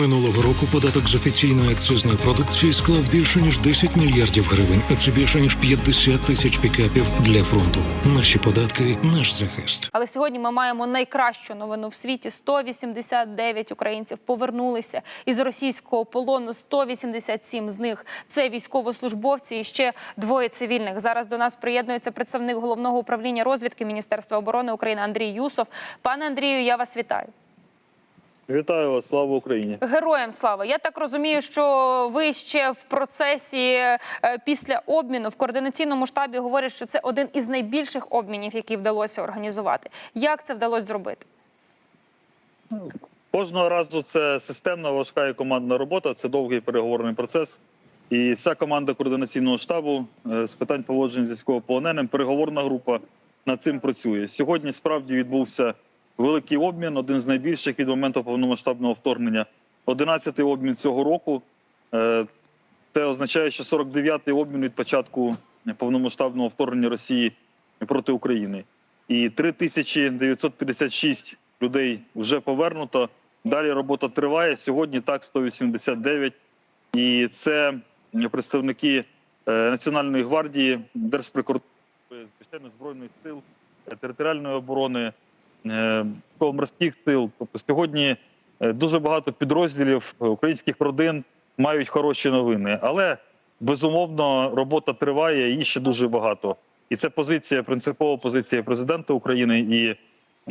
Минулого року податок з офіційної акцизної продукції склав більше ніж 10 мільярдів гривень, а це більше ніж 50 тисяч пікапів для фронту. Наші податки, наш захист. Але сьогодні ми маємо найкращу новину в світі: 189 українців повернулися із російського полону. 187 з них це військовослужбовці. І ще двоє цивільних. Зараз до нас приєднується представник головного управління розвідки Міністерства оборони України Андрій Юсов. Пане Андрію, я вас вітаю. Вітаю вас, слава Україні. Героям слава. Я так розумію, що ви ще в процесі е, після обміну в координаційному штабі говорять, що це один із найбільших обмінів, які вдалося організувати. Як це вдалося зробити? Кожного разу це системна, важка і командна робота. Це довгий переговорний процес. І вся команда координаційного штабу е, з питань поводження з військовополоненим, переговорна група над цим працює. Сьогодні справді відбувся великий обмін, один з найбільших від моменту повномасштабного вторгнення. 11-й обмін цього року. Це означає, що 49-й обмін від початку повномасштабного вторгнення Росії проти України. І 3956 людей вже повернуто. Далі робота триває. Сьогодні так 189. І це представники е, Національної гвардії, Держприкордонної, збройних сил, е, територіальної оборони, морських сил. Тобто сьогодні е, дуже багато підрозділів е, українських родин мають хороші новини. Але безумовно робота триває, її ще дуже багато. І це позиція, принципова позиція президента України і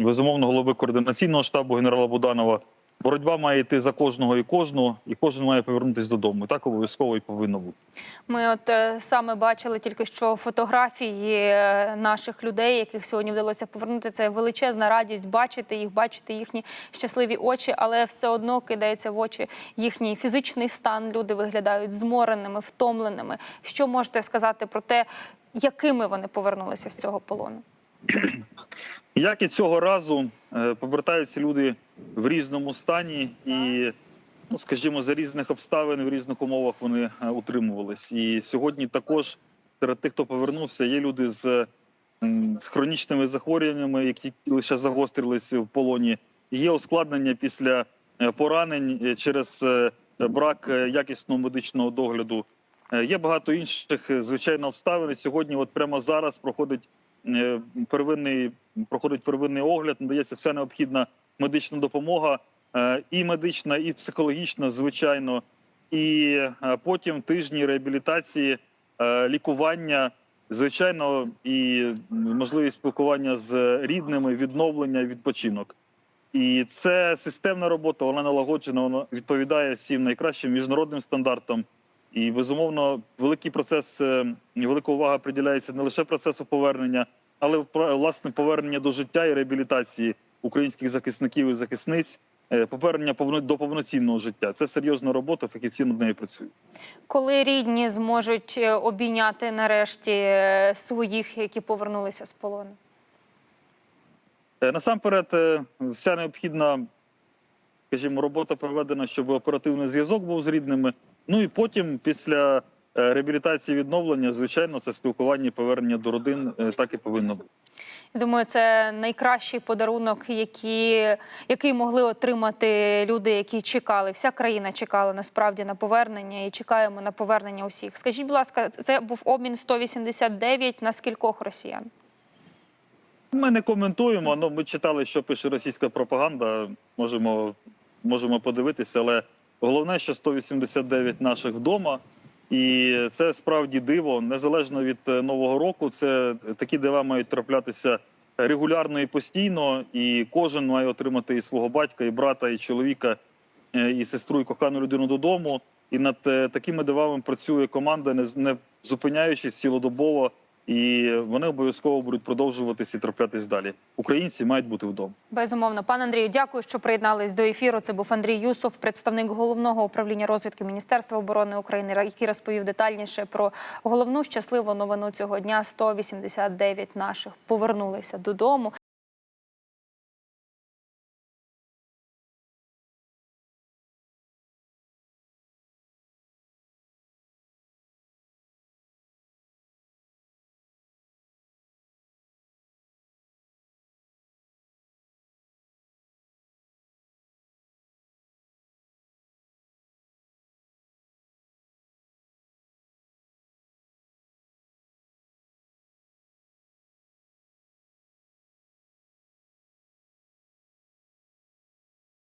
безумовно голови координаційного штабу генерала Буданова. Боротьба має йти за кожного і кожну, і кожен має повернутися додому. Так обов'язково і повинно бути. Ми от е, саме бачили тільки що фотографії е, наших людей, яких сьогодні вдалося повернути. Це величезна радість бачити їх, бачити їхні щасливі очі, але все одно кидається в очі їхній фізичний стан. Люди виглядають змореними, втомленими. Що можете сказати про те, якими вони повернулися з цього полону? Як і цього разу е, повертаються люди в різному стані, і, ну скажімо, за різних обставин в різних умовах вони е, утримувались. І сьогодні також серед тих, хто повернувся, є люди з хронічними захворюваннями, які лише загострились в полоні. Є ускладнення після е, поранень через брак якісного медичного догляду. Є багато інших звичайно обставин. Сьогодні, от прямо зараз, проходить первинний проходить первинний огляд, надається вся необхідна медична допомога, е, і медична, і психологічна, звичайно. І е, потім тижні реабілітації, е, лікування, звичайно, і можливість спілкування з рідними, відновлення, відпочинок. І це системна робота, вона налагоджена, вона відповідає всім найкращим міжнародним стандартам. І безумовно, великий процес е, велика увага приділяється не лише процесу повернення, але власне повернення до життя і реабілітації українських захисників і захисниць, е, повернення до повноцінного життя. Це серйозна робота, фахівці над нею працюють. Коли рідні зможуть е, обійняти нарешті своїх, які повернулися з полону? Насамперед, вся необхідна, скажімо, робота проведена, щоб оперативний зв'язок був з рідними. Ну і потім, після е, реабілітації відновлення, звичайно, це спілкування і повернення до родин е, так і повинно бути. Я думаю, це найкращий подарунок, які, який могли отримати люди, які чекали. Вся країна чекала насправді на повернення і чекаємо на повернення усіх. Скажіть, будь ласка, це був обмін 189 на скількох росіян? Ми не коментуємо. але ми читали, що пише російська пропаганда. Можемо, можемо подивитися, але головне, що 189 наших вдома. І це справді диво, незалежно від е, нового року. Це такі дива мають траплятися регулярно і постійно. І кожен має отримати і свого батька, і брата, і чоловіка, е, і сестру, і кохану людину додому. І над е, такими дивами працює команда, не зупиняючись цілодобово. І вони обов'язково будуть продовжуватися і траплятись далі. Українці мають бути вдома. Безумовно, пан Андрію, дякую, що приєднались до ефіру. Це був Андрій Юсов, представник головного управління розвідки Міністерства оборони України, який розповів детальніше про головну щасливу новину цього дня. 189 наших повернулися додому.